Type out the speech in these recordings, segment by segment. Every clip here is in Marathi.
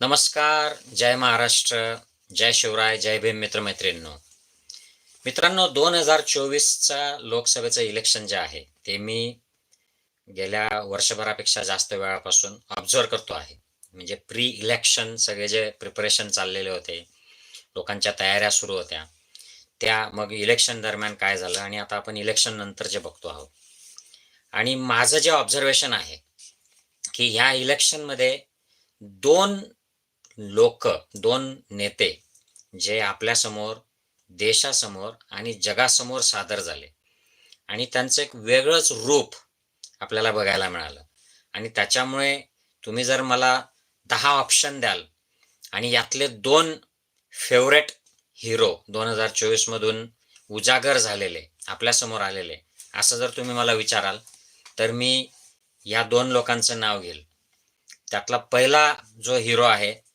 नमस्कार जय महाराष्ट्र जय शिवराय जय भीम मित्रमैत्रिणींनो. मित्रांनो दोन हजार चोवीसचा लोकसभेचं इलेक्शन जे आहे ते मी गेल्या वर्षभरापेक्षा जास्त वेळापासून ऑब्झर्व करतो आहे. म्हणजे प्री इलेक्शन सगळे जे प्रिपरेशन चाललेले होते लोकांच्या तयाऱ्या सुरू होत्या त्या मग इलेक्शन दरम्यान काय झालं आणि आता आपण इलेक्शन नंतर जे बघतो आहोत. आणि माझं जे ऑब्झर्वेशन आहे की ह्या इलेक्शनमध्ये दोन लोक दोन नेते जे आपल्यासमोर देशासमोर आणि जगासमोर सादर झाले. आणि त्यांचं एक वेगळंच रूप आपल्याला बघायला मिळालं. आणि त्याच्यामुळे तुम्ही जर मला दहा ऑप्शन द्याल आणि यातले दोन फेवरेट हिरो दोन हजार चोवीसमधून उजागर झालेले आपल्यासमोर आलेले असं जर तुम्ही मला विचाराल तर मी या दोन लोकांचं नाव घेईल. त्यातला पहिला जो हिरो आहे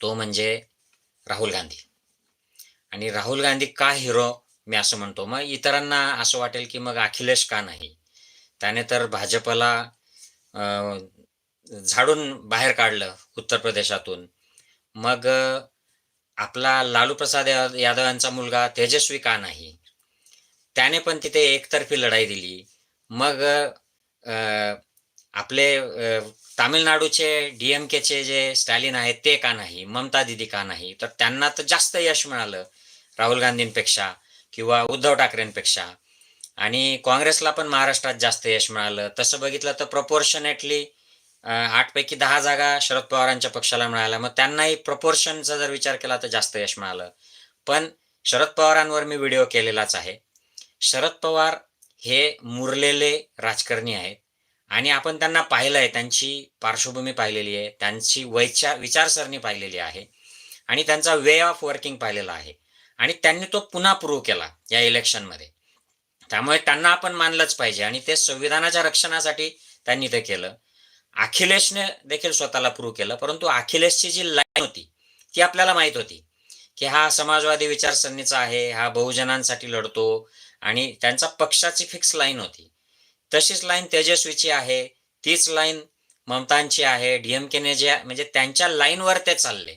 तो म्हणजे राहुल गांधी. आणि राहुल गांधी का हिरो मी असं म्हणतो. मग इतरांना असं वाटेल की मग अखिलेश का नाही? त्याने तर भाजपला झाडून बाहेर काढलं उत्तर प्रदेशातून मग आपला लालू प्रसाद यादव यांचा मुलगा तेजस्वी का नाही? त्याने पण तिथे एकतर्फी लढाई दिली. मग आपले तामिळनाडूचे डीएमकेचे जे स्टॅलिन आहेत ते का नाही? ममता दिदी का नाही? तर त्यांना तर जास्त यश मिळालं राहुल गांधींपेक्षा किंवा उद्धव ठाकरेंपेक्षा. आणि काँग्रेसला पण महाराष्ट्रात जास्त यश मिळालं. तसं बघितलं तर प्रपोर्शनेटली आठपैकी दहा जागा शरद पवारांच्या पक्षाला मिळाल्या. मग त्यांनाही प्रपोर्शनचा जर विचार केला तर जास्त यश मिळालं. पण शरद पवारांवर मी व्हिडिओ केलेलाच आहे. शरद पवार हे मुरलेले राजकारणी आहेत. आणि आपण त्यांना पाहिलं आहे त्यांची पार्श्वभूमी पाहिलेली आहे त्यांची वैचार विचारसरणी पाहिलेली आहे आणि त्यांचा वे ऑफ वर्किंग पाहिलेला आहे. आणि त्यांनी तो पुन्हा प्रूव्ह केला या इलेक्शनमध्ये त्यामुळे त्यांना आपण मानलंच पाहिजे आणि ते संविधानाच्या रक्षणासाठी त्यांनी ते केलं. अखिलेशने देखील स्वतःला प्रूव्ह केलं परंतु अखिलेशची जी लाईन होती ती आपल्याला माहीत होती की हा समाजवादी विचारसरणीचा आहे हा बहुजनांसाठी लढतो आणि त्यांचा पक्षाची फिक्स लाईन होती. तशीच लाईन तेजस्वीची आहे तीच लाईन ममतांची आहे डीएमकेने जे म्हणजे त्यांच्या लाईनवर ते चालले.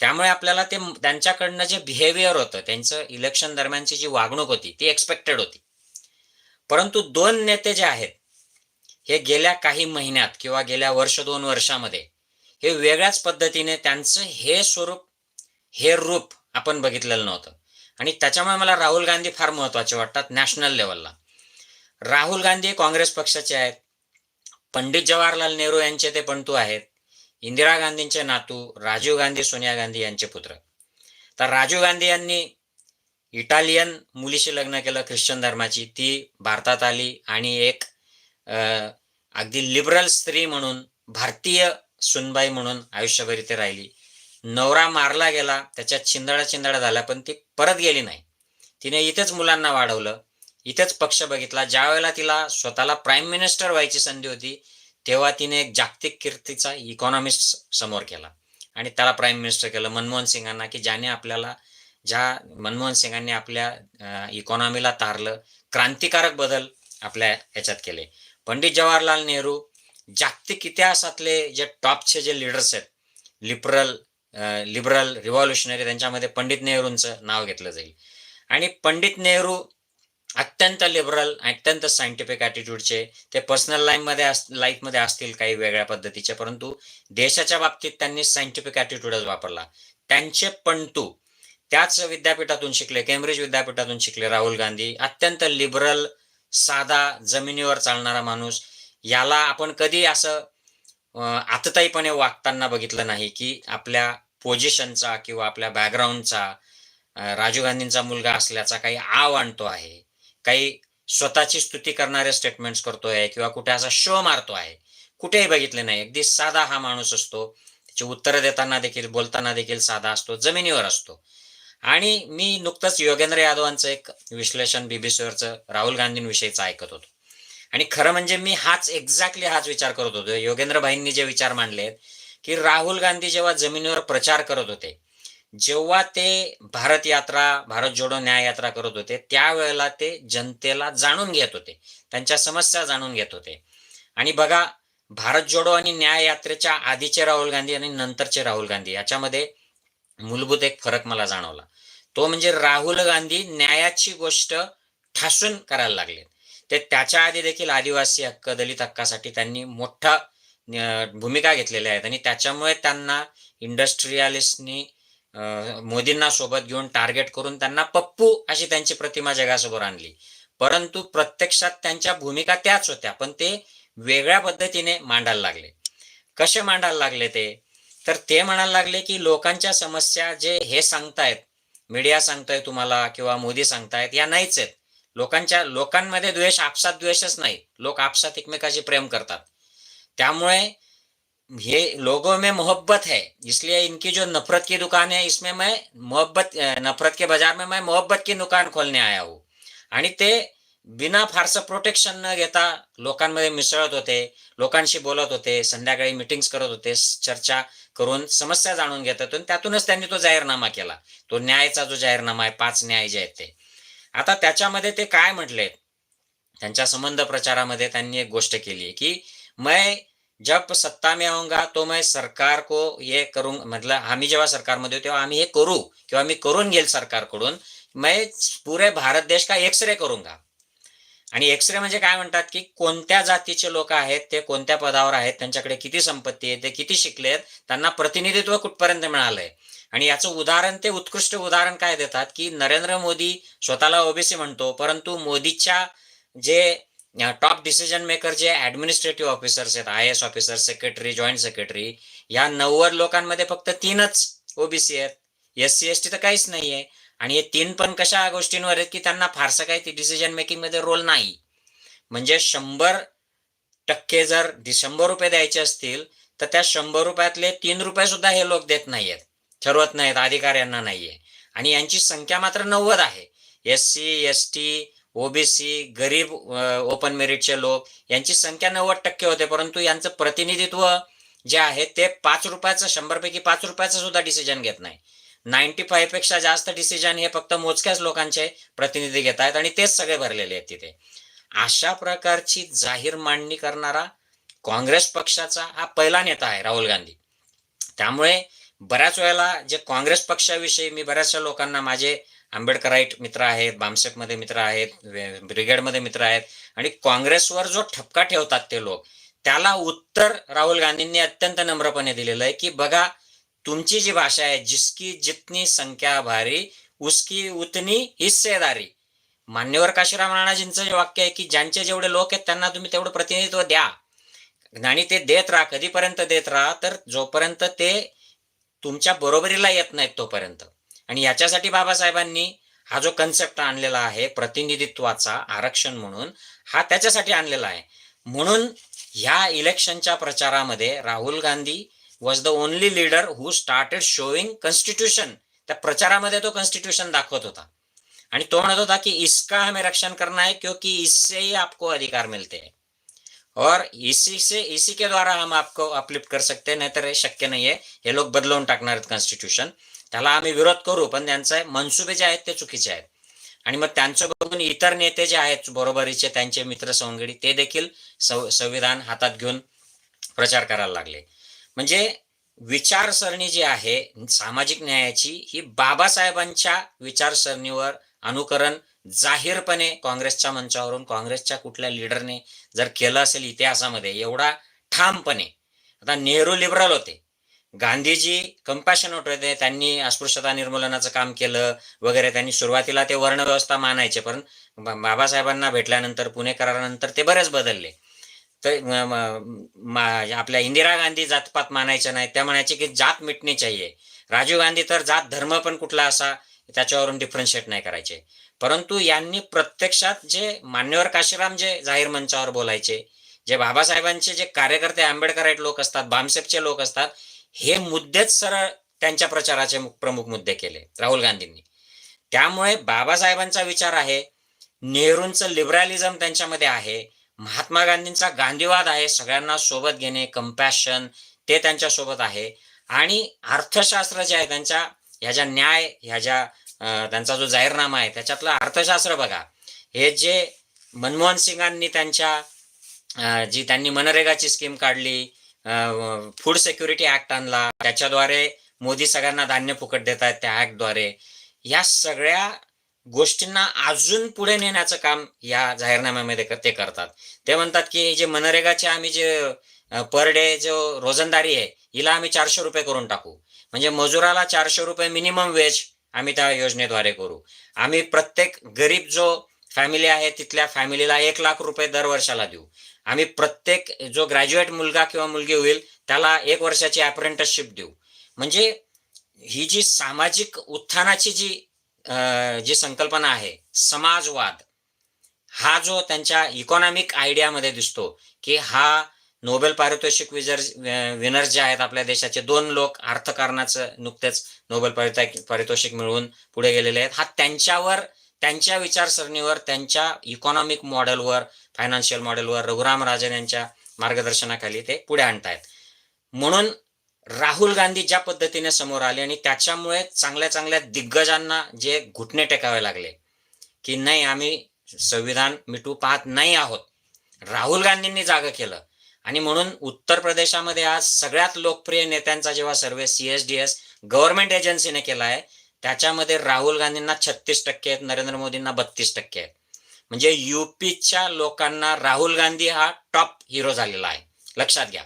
त्यामुळे आपल्याला ते त्यांच्याकडनं जे बिहेवियर होतं त्यांचं इलेक्शन दरम्यानची जी वागणूक होती ती एक्सपेक्टेड होती. परंतु दोन नेते जे आहेत हे गेल्या काही महिन्यात किंवा गेल्या वर्ष दोन वर्षामध्ये हे वेगळ्याच पद्धतीने त्यांचं हे स्वरूप हे रूप आपण बघितलेलं नव्हतं. आणि त्याच्यामुळे मला राहुल गांधी फार महत्त्वाचे वाटतात नॅशनल लेवलला राहुल गांधी काँग्रेस पक्षाचे आहेत. पंडित जवाहरलाल नेहरू यांचे ते पंतू आहेत. इंदिरा गांधींचे नातू राजीव गांधी सोनिया गांधी यांचे पुत्र. तर राजीव गांधी यांनी इटालियन मुलीशी लग्न केलं ख्रिश्चन धर्माची. ती भारतात आली आणि एक अगदी लिबरल स्त्री म्हणून भारतीय सुनबाई म्हणून आयुष्यभर इथे राहिली. नवरा मारला गेला त्याच्यात चिंदडा चिंदडा झाला पण ती परत गेली नाही. तिने इथेच मुलांना वाढवलं. इथेच पक्ष बघितला. ज्यावेळेला तिला स्वतःला प्राईम मिनिस्टर व्हायची संधी होती तेव्हा तिने एक जागतिक कीर्तीचा इकॉनॉमिस्ट समोर केला. आणि त्याला प्राईम मिनिस्टर केलं. मनमोहन सिंगांना की ज्याने आपल्याला ज्या मनमोहन सिंगांनी आपल्या इकॉनॉमीला तारलं क्रांतिकारक बदल आपल्या याच्यात केले. पंडित जवाहरलाल नेहरू जागतिक इतिहासातले जे टॉपचे जे लिडर्स आहेत लिबरल लिबरल रिव्हॉल्युशनरी त्यांच्यामध्ये पंडित नेहरूंचं नाव घेतलं जाईल. आणि पंडित नेहरू अत्यंत लिबरल अत्यंत सायंटिफिक ॲटिट्यूडचे ते पर्सनल लाईफमध्ये लाईफमध्ये असतील काही वेगळ्या पद्धतीचे. परंतु देशाच्या बाबतीत त्यांनी सायंटिफिक ॲटिट्यूडच वापरला. त्यांचे पंतू त्याच विद्यापीठातून शिकले केम्ब्रिज विद्यापीठातून शिकले राहुल गांधी. अत्यंत लिबरल साधा जमिनीवर चालणारा माणूस. याला आपण कधी असं आतताईपणे वागताना बघितलं नाही की आपल्या पोझिशनचा किंवा आपल्या बॅकग्राऊंडचा राजीव गांधींचा मुलगा असल्याचा काही आव आणतो आहे. काही स्वतःची स्तुती करणारे स्टेटमेंट्स करतोय किंवा कुठे असा शो मारतो आहे कुठेही बघितले नाही. अगदी साधा हा माणूस असतो. त्याची उत्तरं देताना देखील बोलताना देखील साधा असतो. जमिनीवर असतो. आणि मी नुकतंच योगेंद्र यादवांचं एक विश्लेषण बीबीसीवरचं राहुल गांधींविषयीचं ऐकत होतो. आणि खरं म्हणजे मी हाच एक्झॅक्टली हाच विचार करत होतो. योगेंद्र भाईंनी जे विचार मांडले की राहुल गांधी जेव्हा जमिनीवर प्रचार करत होते जेव्हा ते भारत यात्रा भारत जोडो न्याय यात्रा करत होते त्यावेळेला ते जनतेला जाणून घेत होते त्यांच्या समस्या जाणून घेत होते. आणि बघा भारत जोडो आणि न्याय यात्रेच्या आधीचे राहुल गांधी आणि नंतरचे राहुल गांधी याच्यामध्ये मूलभूत एक फरक मला जाणवला. तो म्हणजे राहुल गांधी न्यायाची गोष्ट ठासून करायला लागले. ते त्याच्या आधी देखील आदिवासी हक्क दलित हक्कासाठी त्यांनी मोठा भूमिका घेतलेल्या आहेत. आणि त्याच्यामुळे त्यांना इंडस्ट्रियालिस्टनी मोदींना सोबत घेऊन टार्गेट करून त्यांना पप्पू अशी त्यांची प्रतिमा जगासमोर आणली. परंतु प्रत्यक्षात त्यांच्या भूमिका त्याच होत्या पण ते वेगळ्या पद्धतीने मांडायला लागले. कसे मांडायला लागले ते? तर ते म्हणायला लागले की लोकांच्या समस्या जे हे सांगतायत मीडिया सांगताय तुम्हाला किंवा मोदी सांगतायत या नाहीच आहेत. लोकांच्या लोकांमध्ये द्वेष आपसात द्वेषच नाही लोक आपसात एकमेकाशी प्रेम करतात. त्यामुळे ये लोगों में मोहब्बत है इसलिए इनकी जो नफरत की दुकान है इसमें मैं मोहब्बत नफरत के बाजार में मैं मोहब्बत की दुकान खोलने आया हूँ। आणि ते बिना फारसं प्रोटेक्शन न घेता लोकांमध्ये मिसळत होते लोकांशी बोलत होते संध्याकाळी मिटिंग्स करत होते चर्चा करून समस्या जाणून घेत होते. आणि त्यातूनच त्यांनी तो जाहीरनामा केला. तो न्यायचा जो जाहीरनामा आहे पाच न्याय जे आहेत ते. आता त्याच्यामध्ये ते काय म्हटले? त्यांच्या संबंध प्रचारामध्ये त्यांनी एक गोष्ट केली की मैं जब सत्ता में आऊंगा तो मैं सरकार को ये करू मतलब आम्ही जेव्हा सरकारमध्ये होतो तेव्हा आम्ही हे करू किंवा मी करून घेईल सरकारकडून मैं पुरे भारत देश का एक्सरे करूंगा. आणि एक्सरे म्हणजे काय म्हणतात की कोणत्या जातीचे लोक आहेत ते कोणत्या पदावर आहेत त्यांच्याकडे किती संपत्ती आहे ते किती शिकलेत त्यांना प्रतिनिधित्व कुठपर्यंत मिळालंय? आणि याचं उदाहरण ते उत्कृष्ट उदाहरण काय देतात की नरेंद्र मोदी स्वतःला ओबीसी म्हणतो परंतु मोदीच्या जे टॉप डिसिजन मेकर जे ऍडमिनिस्ट्रेटिव्ह ऑफिसर्स आहेत I S officer secretary joint secretary या नव्वद लोकांमध्ये फक्त तीनच ओबीसी आहेत. एस सी एस टी तर काहीच नाहीये. आणि हे तीन पण कशा गोष्टींवर आहेत की त्यांना फारसं काही डिसिजन मेकिंगमध्ये रोल नाही. म्हणजे शंभर टक्के जर शंभर रुपये द्यायचे असतील तर त्या शंभर रुपयातले तीन रुपये सुद्धा हे लोक देत नाहीयेत. ठरवत नाहीत अधिकाऱ्यांना नाहीये. आणि यांची संख्या मात्र नव्वद आहे. S C S T OBC गरीब ओपन मेरिटचे लोक यांची संख्या नव्वद टक्के होते परंतु यांचं प्रतिनिधित्व जे आहे ते पाच रुपयाचं शंभरपैकी पाच रुपयाचं सुद्धा डिसिजन घेत नाही. नाईन्टी फाईव्हपेक्षा जास्त डिसिजन हे फक्त मोजक्याच लोकांचे प्रतिनिधी घेत आहेत आणि तेच सगळे भरलेले आहेत तिथे. अशा प्रकारची जाहीर मांडणी करणारा काँग्रेस पक्षाचा हा पहिला नेता आहे राहुल गांधी. त्यामुळे बऱ्याच वेळेला जे काँग्रेस पक्षाविषयी मी बऱ्याचशा लोकांना माझे आंबेडकराईट मित्र आहेत बामसेपमध्ये मित्र आहेत ब्रिगेडमध्ये मित्र आहेत आणि काँग्रेसवर जो ठपका ठेवतात ते लोक त्याला उत्तर राहुल गांधींनी अत्यंत नम्रपणे दिलेलं आहे की बघा तुमची जी भाषा आहे जिसकी जितनी संख्या भारी उसकी उतनी हिस्सेदारी. मान्यवर काशीराम राणाजींचं जे वाक्य आहे की ज्यांचे जेवढे लोक आहेत त्यांना तुम्ही तेवढं प्रतिनिधित्व द्या. आणि ते देत राहा कधीपर्यंत देत राहा तर जोपर्यंत ते तुमच्या बरोबरीला येत नाहीत तोपर्यंत. आणि याच्यासाठी बाबासाहेबांनी हा जो कन्सेप्ट आणलेला आहे प्रतिनिधित्वाचा आरक्षण म्हणून हा त्याच्यासाठी आणलेला आहे. म्हणून ह्या इलेक्शनच्या प्रचारामध्ये Rahul Gandhi was the only leader who started showing constitution त्या प्रचारामध्ये तो कॉन्स्टिट्यूशन दाखवत होता. आणि तो म्हणत होता की इसका हमें रक्षण करना है क्योंकि इससे ही आपको अधिकार मिलते हैं. और इसी से इसी के द्वारा हम आपको अपलिफ्ट कर सकते हैं नाहीतर शक्य नाहीये हे. लोक बदलवून टाकणार आहेत कॉन्स्टिट्यूशन त्याला आम्ही विरोध करू पण त्यांचे मनसुबे जे आहेत ते चुकीचे आहेत. आणि मग त्यांचं बघून इतर नेते जे आहेत बरोबरीचे त्यांचे मित्र सवंगडी ते देखील संविधान हातात घेऊन प्रचार करायला लागले. म्हणजे विचारसरणी जी आहे सामाजिक न्यायाची ही बाबासाहेबांच्या विचारसरणीवर अनुकरण जाहीरपणे काँग्रेसच्या मंचावरून काँग्रेसच्या कुठल्या लिडरने जर केलं असेल इतिहासामध्ये एवढा ठामपणे. आता नेहरू लिबरल होते. गांधीजी कंपॅशन होते त्यांनी अस्पृश्यता निर्मूलनाचं काम केलं वगैरे. त्यांनी सुरुवातीला ते वर्णव्यवस्था मानायचे पण बाबासाहेबांना भेटल्यानंतर पुणे करारानंतर ते बरेच बदलले. तर आपल्या इंदिरा गांधी जातपात मानायच्या नाही. त्या म्हणायचे की जात मिटणी चाहिए राजीव गांधी तर जात धर्म पण कुठला असा त्याच्यावरून डिफरन्शिएट नाही करायचे. परंतु यांनी प्रत्यक्षात जे मान्यवर काशीराम जे जाहीर मंचावर बोलायचे जे बाबासाहेबांचे जे कार्यकर्ते आंबेडकराईट लोक असतात बामसेपचे लोक असतात हे मुद्देच सरळ त्यांच्या प्रचाराचे प्रमुख मुद्दे केले राहुल गांधींनी. त्यामुळे बाबासाहेबांचा विचार आहे नेहरूंचं लिबरॅलिझम त्यांच्यामध्ये आहे महात्मा गांधींचा गांधीवाद आहे सगळ्यांना सोबत घेणे कंपॅशन ते त्यांच्यासोबत आहे आणि अर्थशास्त्र जे आहे त्यांच्या ह्या ज्या न्याय ह्या ज्या त्यांचा जो जाहीरनामा आहे त्याच्यातलं अर्थशास्त्र बघा. हे जे मनमोहन सिंगांनी त्यांच्या जी त्यांनी मनरेगाची स्कीम काढली फूड सिक्युरिटी ऍक्ट आणला त्याच्याद्वारे मोदी सगळ्यांना धान्य फुकट देत आहेत त्या ऍक्टद्वारे. या सगळ्या गोष्टींना अजून पुढे नेण्याचं काम या जाहीरनाम्यामध्ये ते करतात. ते म्हणतात की जे मनरेगाचे आम्ही जे पर डे जो रोजंदारी आहे हिला आम्ही चारशे रुपये करून टाकू. म्हणजे मजुराला चारशे रुपये मिनिमम वेज आम्ही त्या योजनेद्वारे करू. आम्ही प्रत्येक गरीब जो फॅमिली आहे तिथल्या फॅमिलीला एक लाख रुपये दर वर्षाला देऊ. आम्ही प्रत्येक जो ग्रॅज्युएट मुलगा किंवा मुलगी होईल त्याला एक वर्षाची अप्रेंटिसशिप देऊ. म्हणजे ही जी सामाजिक उत्थानाची जी जी संकल्पना आहे समाजवाद हा जो त्यांच्या इकॉनॉमिक आयडियामध्ये दिसतो की हा नोबेल पारितोषिक विजर विनर जे आहेत आपल्या देशाचे दोन लोक अर्थकारणाचं नुकतेच नोबेल पारित पारितोषिक मिळवून पुढे गेलेले आहेत. हा त्यांच्यावर त्यांच्या विचारसरणीवर त्यांच्या इकॉनॉमिक मॉडेलवर फायनान्शियल मॉडेलवर रघुराम राजन यांच्या मार्गदर्शनाखाली ते पुढे आणतायत. म्हणून राहुल गांधी ज्या पद्धतीने समोर आले आणि त्याच्यामुळे चांगल्या चांगल्या दिग्गजांना जे घुटणे टेकावे लागले की नाही आम्ही संविधान मिटू पाहत नाही आहोत. राहुल गांधींनी जागं केलं. आणि म्हणून उत्तर प्रदेशामध्ये आज सगळ्यात लोकप्रिय नेत्यांचा जेव्हा survey C S D S government एजन्सीने केला आहे त्याच्यामध्ये राहुल गांधींना छत्तीस टक्के आहेत नरेंद्र मोदींना बत्तीस टक्के आहेत. म्हणजे युपीच्या लोकांना राहुल गांधी हा टॉप हिरो झालेला आहे. लक्षात घ्या.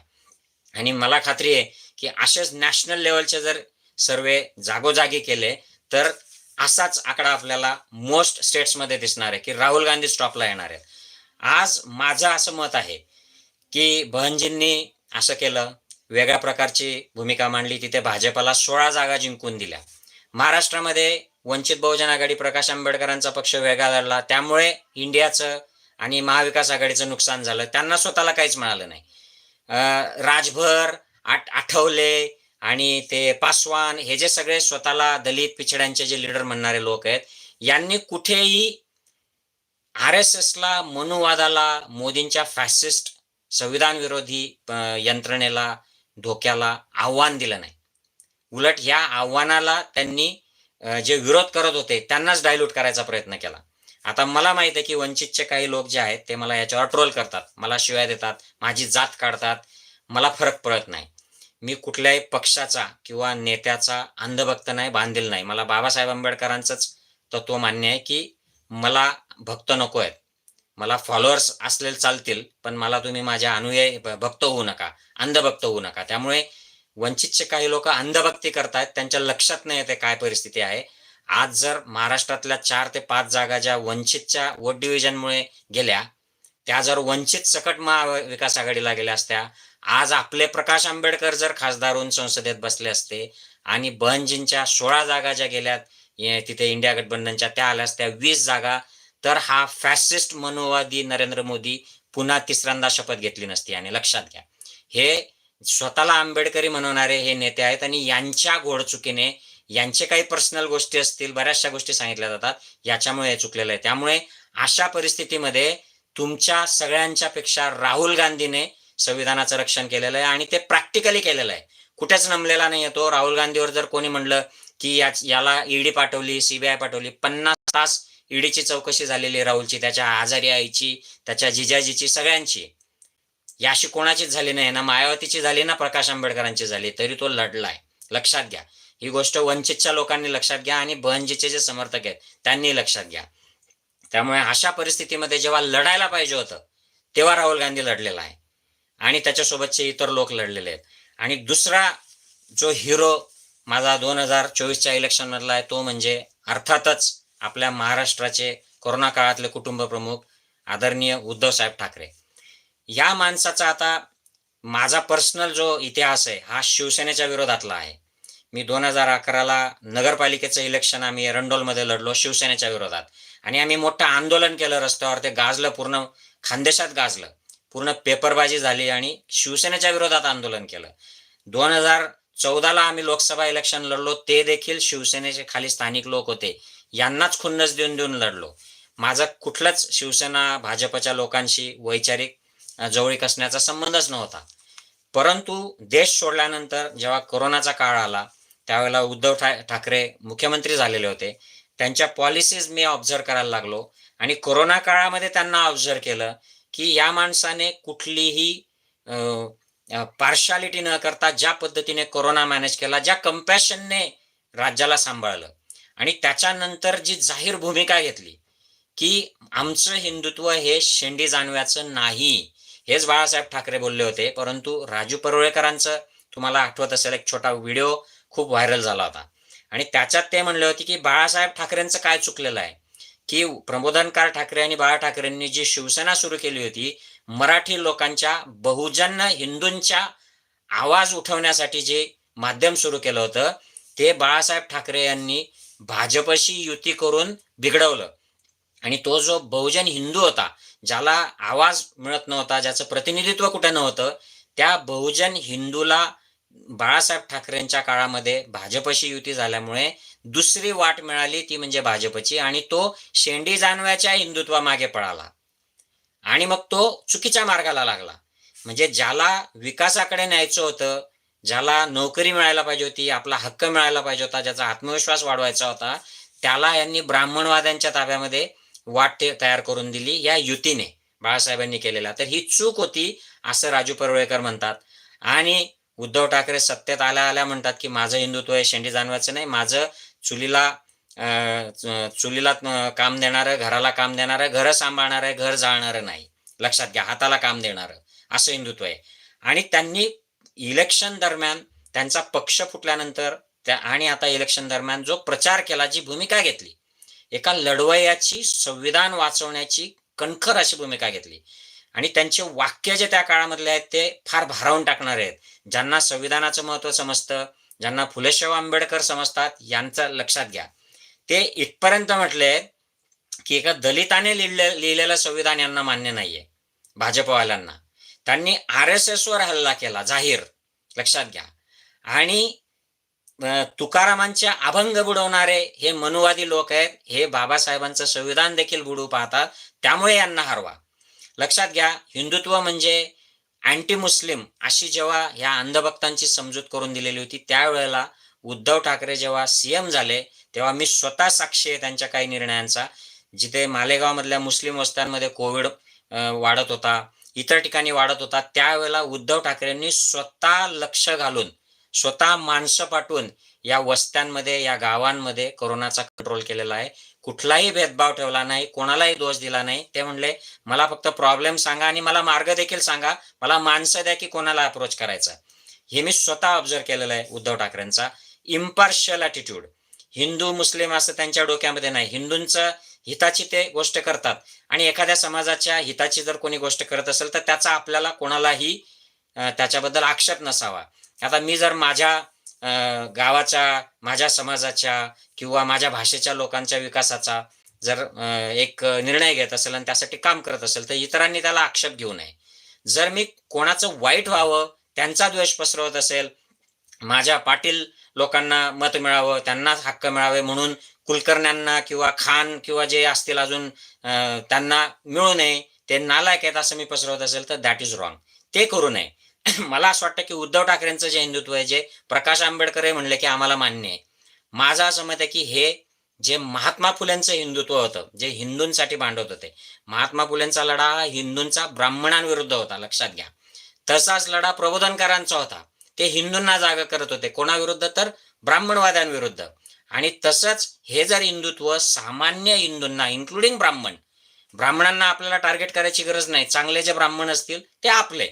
आणि मला खात्री आहे की असेच नॅशनल लेवलचे जर सर्वे जागोजागी केले तर असाच आकडा आपल्याला मोस्ट स्टेट्समध्ये दिसणार आहे की राहुल गांधी स्टॉपला येणार आहेत. आज माझं असं मत आहे की बहनजींनी असं केलं वेगळ्या प्रकारची भूमिका मांडली तिथे भाजपला सोळा जागा जिंकून दिल्या. महाराष्ट्रामध्ये वंचित बहुजन आघाडी प्रकाश आंबेडकरांचा पक्ष वेगळा धरला. त्यामुळे इंडियाचं आणि महाविकास आघाडीचं नुकसान झालं. त्यांना स्वतःला काहीच मिळालं नाही. राजभर आठ आठवले आणि ते पासवान हे जे सगळे स्वतःला दलित पिछड्यांचे जे लीडर म्हणणारे लोक आहेत यांनी कुठेही आर एस एसला मनुवादाला मोदींच्या फॅसिस्ट संविधान विरोधी यंत्रणेला धोक्याला आव्हान दिलं नाही. उलट ह्या आव्हानाला त्यांनी जे विरोध करत होते त्यांनाच डायल्यूट करायचा प्रयत्न केला. आता मला माहीत आहे की वंचितचे काही लोक जे आहेत ते मला याच्यावर ट्रोल करतात. मला शिवाय देतात माझी जात काढतात. मला फरक पडत नाही. मी कुठल्याही पक्षाचा किंवा नेत्याचा अंधभक्त नाही बांधील नाही. मला बाबासाहेब आंबेडकरांचंच तत्व मान्य आहे की मला भक्त नको आहेत. मला फॉलोअर्स असलेले चालतील पण मला तुम्ही माझ्या अनुयायी भक्त होऊ नका अंधभक्त होऊ नका. त्यामुळे वंचितचे काही लोक अंधभक्ती करतायत त्यांच्या लक्षात नाही येते काय परिस्थिती आहे. आज जर महाराष्ट्रातल्या चार ते पाच जागा ज्या वंचितच्या वोट डिव्हिजनमुळे गेल्या त्या जर वंचित सकट महाविकास आघाडीला गेल्या असत्या आज आपले प्रकाश आंबेडकर जर खासदार होऊन संसदेत बसले असते आणि बहनजींच्या सोळा जागा ज्या गेल्यात तिथे इंडिया गठबंधनच्या त्या आल्या असत्या वीस जागा तर हा फॅसिस्ट मनोवादी नरेंद्र मोदी पुन्हा तिसऱ्यांदा शपथ घेतली नसती आणि लक्षात घ्या. हे स्वतःला आंबेडकरी म्हणवणारे हे नेते आहेत आणि यांच्या घोडचुकीने यांचे काही पर्सनल गोष्टी असतील बऱ्याचशा गोष्टी सांगितल्या जातात. याच्यामुळे हे चुकलेलं आहे. त्यामुळे अशा परिस्थितीमध्ये तुमच्या सगळ्यांच्या पेक्षा राहुल गांधीने संविधानाचं रक्षण केलेलं आहे आणि ते प्रॅक्टिकली केलेलं आहे. कुठेच नमलेला नाही येतो राहुल गांधीवर जर कोणी म्हणलं की या याला ईडी पाठवली सीबीआय पाठवली पन्नास तास ईडीची चौकशी झालेली आहे राहुलची त्याच्या आजारी आईची त्याच्या जिजाजीची सगळ्यांची. याशी कोणाचीच झाली नाही ना मायावतीची झाली ना प्रकाश आंबेडकरांची झाली तरी तो लढलाय. लक्षात घ्या. ही गोष्ट वंचितच्या लोकांनी लक्षात घ्या आणि बहनजीचे जे समर्थक आहेत त्यांनी लक्षात घ्या. त्यामुळे अशा परिस्थितीमध्ये जेव्हा लढायला पाहिजे होतं तेव्हा राहुल गांधी लढलेला आहे. आणि त्याच्यासोबतचे इतर लोक लढलेले आहेत. आणि दुसरा जो हिरो माझा दोन हजार चोवीसच्या इलेक्शन मधला आहे तो म्हणजे अर्थातच आपल्या महाराष्ट्राचे कोरोना काळातले कुटुंब प्रमुख आदरणीय उद्धव साहेब ठाकरे. या माणसाचा आता माझा पर्सनल जो इतिहास आहे हा शिवसेनेच्या विरोधातला आहे. मी दोन हजार अकराला नगरपालिकेचं इलेक्शन आम्ही एरंडोलमध्ये लढलो शिवसेनेच्या विरोधात. आणि आम्ही मोठं आंदोलन केलं रस्त्यावर ते गाजलं पूर्ण खानदेशात गाजलं. पूर्ण पेपरबाजी झाली आणि शिवसेनेच्या विरोधात आंदोलन केलं. दोन हजार चौदाला आम्ही लोकसभा इलेक्शन लढलो ते देखील शिवसेनेचे खाली स्थानिक लोक होते. यांनाच खुन्नस देऊन देऊन लढलो. माझा कुठलंच शिवसेना भाजपच्या लोकांशी वैचारिक जवळीक असण्याचा संबंधच नव्हता. परंतु देश सोडल्यानंतर जेव्हा कोरोनाचा काळ आला त्यावेळेला उद्धव ठा ठाकरे मुख्यमंत्री झालेले होते. त्यांच्या पॉलिसीज मी ऑब्झर्व करायला लागलो आणि कोरोना काळामध्ये त्यांना ऑब्झर्व केलं की या माणसाने कुठलीही पार्शालिटी न करता ज्या पद्धतीने कोरोना मॅनेज केला ज्या कम्पॅशनने राज्याला सांभाळलं आणि त्याच्यानंतर जी जाहीर भूमिका घेतली की आमचं हिंदुत्व हे शेंडी जाणव्याचं नाही. हेच बाळासाहेब ठाकरे बोलले होते परंतु राजू परुळेकरांचं तुम्हाला आठवत असेल एक छोटा व्हिडिओ खूप व्हायरल झाला होता. आणि त्याच्यात ते म्हणले होते की बाळासाहेब ठाकरेंचं काय चुकलेलं आहे? की प्रबोधनकार ठाकरे आणि बाळा ठाकरेंनी जी शिवसेना सुरू केली होती मराठी लोकांच्या बहुजन हिंदूंच्या आवाज उठवण्यासाठी जे माध्यम सुरू केलं होतं ते बाळासाहेब ठाकरे यांनी भाजपशी युती करून बिघडवलं. आणि तो जो बहुजन हिंदू होता ज्याला आवाज मिळत नव्हता ज्याचं प्रतिनिधित्व कुठे नव्हतं त्या बहुजन हिंदूला बाळासाहेब ठाकरेंच्या काळामध्ये भाजपशी युती झाल्यामुळे दुसरी वाट मिळाली ती म्हणजे भाजपची आणि तो शेंडी जानव्याच्या हिंदुत्वामागे पळाला. आणि मग तो चुकीच्या मार्गाला लागला. म्हणजे ज्याला विकासाकडे न्यायचं होतं ज्याला नोकरी मिळायला पाहिजे होती आपला हक्क मिळायला पाहिजे होता ज्याचा आत्मविश्वास वाढवायचा होता त्याला यांनी ब्राह्मणवाद्यांच्या ताब्यामध्ये वाट तयार करून दिली या युतीने बाळासाहेबांनी केलेला. तर ही चूक होती असं राजू परुळेकर म्हणतात. आणि उद्धव ठाकरे सत्तेत आल्या आल्या म्हणतात की माझं हिंदुत्व हे शेंडी जाणवायचं नाही. माझं चुलीला चुलीला काम देणारं घराला काम देणारं घरं आहे घर जाळणारं नाही. लक्षात घ्या हाताला काम देणारं. असं हिंदुत्व आहे. आणि त्यांनी इलेक्शन दरम्यान त्यांचा पक्ष फुटल्यानंतर त्या आणि आता इलेक्शन दरम्यान जो प्रचार केला जी भूमिका घेतली एका लढवयाची संविधान वाचवण्याची कणखर अशी भूमिका घेतली. आणि त्यांचे वाक्य जे त्या काळामधले आहेत ते फार भारावून टाकणारे आहेत. ज्यांना संविधानाचं महत्त्व समजतं ज्यांना फुलेशाह आंबेडकर समजतात यांचं लक्षात घ्या. ते इथपर्यंत म्हटले की एका दलिताने लिहिले लिहिलेलं संविधान यांना मान्य नाहीये भाजपवाल्यांना. त्यांनी आर एस एसवर हल्ला केला जाहीर. लक्षात घ्या. आणि तुकारामांचे अभंग बुडवणारे हे मनुवादी लोक आहेत. हे बाबासाहेबांचं संविधान देखील बुडू पाहतात. त्यामुळे यांना हरवा. लक्षात घ्या हिंदुत्व म्हणजे अँटी मुस्लिम अशी जेव्हा ह्या अंधभक्तांची समजूत करून दिलेली होती त्यावेळेला उद्धव ठाकरे जेव्हा सीएम झाले तेव्हा मी स्वतः साक्षी आहे त्यांच्या काही निर्णयांचा. जिथे मालेगावमधल्या मुस्लिम वस्त्यांमध्ये कोविड वाढत होता इतर ठिकाणी वाढत होता त्यावेळेला उद्धव ठाकरेंनी स्वतः लक्ष घालून स्वतः माणसं पाठवून या वस्त्यांमध्ये या गावांमध्ये कोरोनाचा कंट्रोल केलेला आहे. कुठलाही भेदभाव ठेवला नाही कोणालाही दोष दिला नाही. ते म्हणले मला फक्त प्रॉब्लेम सांगा आणि मला मार्ग देखील सांगा. मला माणसं द्या की कोणाला अप्रोच करायचा. हे मी स्वतः ऑब्झर्व केलेलं आहे उद्धव ठाकरेंचा इम्पार्शियल ॲटिट्यूड हिंदू मुस्लिम असं त्यांच्या डोक्यामध्ये नाही. हिंदूंचं हिताची ते गोष्ट करतात. आणि एखाद्या समाजाच्या हिताची जर कोणी गोष्ट करत असेल तर त्याचा आपल्याला कोणालाही त्याच्याबद्दल आक्षेप नसावा. आता मी जर माझ्या गावाच्या माझ्या समाजाच्या किंवा माझ्या भाषेच्या लोकांच्या विकासाचा जर एक निर्णय घेत असेल आणि त्यासाठी काम करत असेल तर इतरांनी त्याला आक्षेप घेऊ नये. जर मी कोणाचं वाईट व्हावं त्यांचा द्वेष पसरवत असेल माझ्या पाटील लोकांना मत मिळावं त्यांना हक्क मिळावे म्हणून कुलकर्ण्यांना किंवा खान किंवा जे असतील अजून त्यांना मिळू नये ते नालायक आहेत असं मी पसरवत असेल तर दॅट इज रॉंग ते करू नये. मला असं वाटतं की उद्धव ठाकरेंचं जे हिंदुत्व आहे जे प्रकाश आंबेडकर हे म्हणले की आम्हाला मान्य आहे. माझं असं मत आहे की हे जे महात्मा फुलेंचं हिंदुत्व होतं जे हिंदूंसाठी भांडवत होते महात्मा फुलेंचा लढा हा हिंदूंचा ब्राह्मणांविरुद्ध होता लक्षात घ्या. तसाच लढा प्रबोधनकारांचा होता ते हिंदूंना जागा करत होते कोणाविरुद्ध तर ब्राह्मणवाद्यांविरुद्ध. आणि तसंच हे जर हिंदुत्व सामान्य हिंदूंना इन्क्लुडिंग ब्राह्मण ब्राह्मणांना आपल्याला टार्गेट करायची गरज नाही चांगले जे ब्राह्मण असतील ते आपले.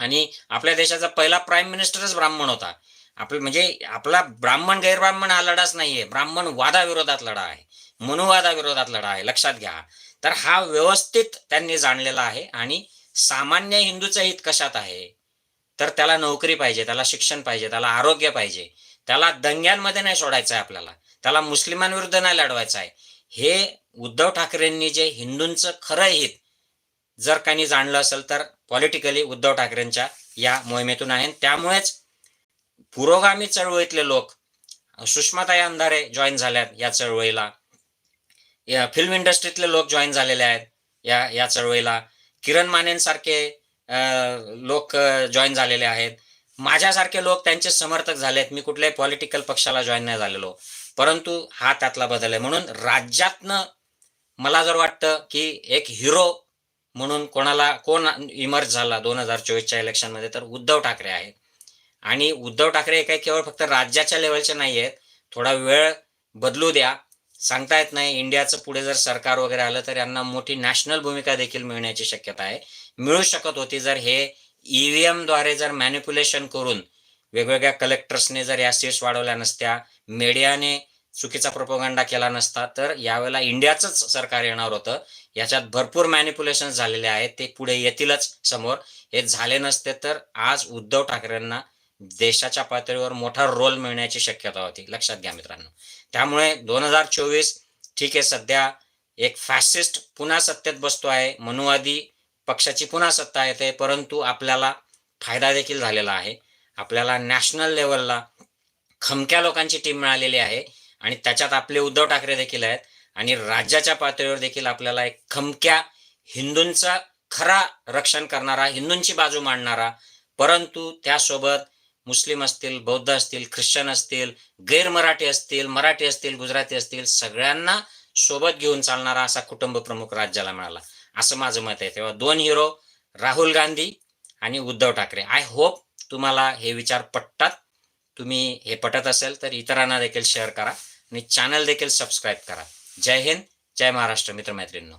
आणि आपल्या देशाचा पहिला प्राईम मिनिस्टरच ब्राह्मण होता. आपलं म्हणजे आपला ब्राह्मण गैरब्राह्मण हा लढाच नाहीये. ब्राह्मण वादाविरोधात लढा आहे. मनुवादाविरोधात लढा आहे. लक्षात घ्या. तर हा व्यवस्थित त्यांनी जाणलेला आहे आणि सामान्य हिंदूचं हित कशात आहे? तर त्याला नोकरी पाहिजे त्याला शिक्षण पाहिजे त्याला आरोग्य पाहिजे. त्याला दंग्यांमध्ये नाही सोडायचं आहे आपल्याला. त्याला मुस्लिमांविरुद्ध नाही लढवायचं आहे हे उद्धव ठाकरेंनी जे हिंदूंचं खरं हित जर काही जाणलं असेल तर पॉलिटिकली उद्धव ठाकरेंच्या या मोहिमेतून आहे. त्यामुळेच पुरोगामी चळवळीतले लोक सुषमाताई अंधारे जॉईन झाल्यात या चळवळीला. या फिल्म इंडस्ट्रीतले लोक जॉईन झालेले आहेत या या चळवळीला. किरण मानेंसारखे लोक जॉईन झालेले आहेत. माझ्यासारखे लोक त्यांचे समर्थक झालेत. मी कुठल्याही पॉलिटिकल पक्षाला जॉईन नाही झालेलो. परंतु हा त्यातला बदल आहे. म्हणून राज्यातनं मला जर वाटतं की एक हिरो म्हणून कोणाला कोण इमर्ज झाला दोन हजार चोवीसच्या इलेक्शनमध्ये तर उद्धव ठाकरे आहे आणि उद्धव ठाकरे हे काही केवळ फक्त राज्याच्या लेवलचे नाही आहेत. थोडा वेळ बदलू द्या. सांगता येत नाही. इंडियाचं पुढे जर सरकार वगैरे आलं तर यांना मोठी नॅशनल भूमिका देखील मिळण्याची शक्यता आहे. मिळू शकत होती जर हे ईव्हीएमद्वारे जर मॅन्युप्युलेशन करून वेगवेगळ्या कलेक्टर्सने जर या सीट्स वाढवल्या नसत्या मीडियाने चुकीचा प्रोपोगंडा केला नसता तर यावेळेला इंडियाचंच सरकार येणार होतं. याच्यात भरपूर मॅनिप्युलेशन झालेले आहेत. ते पुढे येतीलच समोर. हे झाले नसते तर आज उद्धव ठाकरेंना देशाच्या पातळीवर मोठा रोल मिळण्याची शक्यता होती. लक्षात घ्या मित्रांनो. त्यामुळे दोन हजार चोवीस ठीक आहे सध्या एक फॅसिस्ट पुन्हा सत्तेत बसतो आहे. मनुवादी पक्षाची पुन्हा सत्ता येते परंतु आपल्याला फायदा देखील झालेला आहे. आपल्याला नॅशनल लेवलला खमक्या लोकांची टीम मिळालेली आहे. आणि त्याच्यात आपले उद्धव ठाकरे देखील आहेत. आणि राज्याच्या पातळीवर देखील आपल्याला एक खमक्या हिंदूंचा खरा रक्षण करणारा हिंदूंची बाजू मांडणारा परंतु त्यासोबत मुस्लिम असतील बौद्ध असतील ख्रिश्चन असतील गैर मराठी असतील मराठी असतील गुजराती असतील सगळ्यांना सोबत घेऊन चालणारा असा कुटुंब प्रमुख राज्याला मिळाला. असं माझं मत आहे. तेव्हा दोन हिरो राहुल गांधी आणि उद्धव ठाकरे. आय होप तुम्हाला हे विचार पटतात. तुम्ही हे पटत असेल तर इतरांना देखील शेअर करा. आणि चॅनल देखील सबस्क्राईब करा. जय हिंद जय महाराष्ट्र मित्रमैत्रिणींनो.